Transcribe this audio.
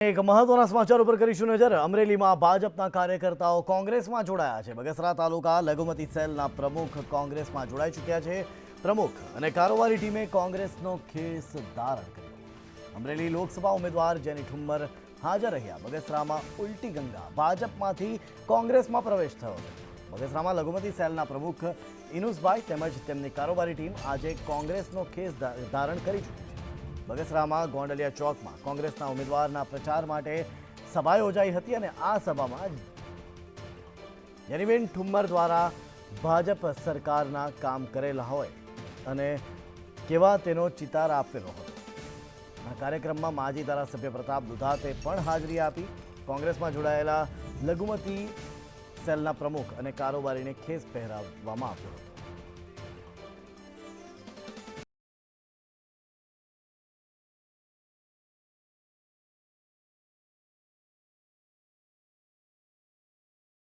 એક મહત્વના સમાચાર ઉપર કરીશું નજર. અમરેલીમાં ભાજપના કાર્યકર્તાઓ કોંગ્રેસમાં જોડાયા છે. બગસરા તાલુકા લઘુમતી સેલના પ્રમુખ કોંગ્રેસમાં જોડાઈ ચૂક્યા છે. પ્રમુખ અને કારોબારી ટીમે કોંગ્રેસનો ખેસ ધારણ કર્યો. અમરેલી લોકસભા ઉમેદવાર જેની ઠુમ્મર હાજર રહ્યા. બગસરામાં ઉલટી ગંગા ભાજપમાંથી કોંગ્રેસમાં પ્રવેશ થયો બગસરામાં લઘુમતી સેલના પ્રમુખ ઇનુસભાઈ તેમજ તેમની કારોબારી ટીમ આજે કોંગ્રેસનો ખેસ ધારણ કરી ચૂકી બગસરામાં ગોંડલિયા ચોકમાં કોંગ્રેસના ઉમેદવારના પ્રચાર માટે સભા યોજાઈ હતી અને આ સભામાં જેનીબેન ઠુમ્મર દ્વારા ભાજપ સરકારના કામ કરેલા હોય અને કેવા તેનો ચિતાર આપેલો હતો આ કાર્યક્રમમાં માજી ધારાસભ્ય પ્રતાપ દુધાતે પણ હાજરી આપી. કોંગ્રેસમાં જોડાયેલા લઘુમતી સેલના પ્રમુખ અને કારોબારીને ખેસ પહેરાવવામાં આવ્યો હતો.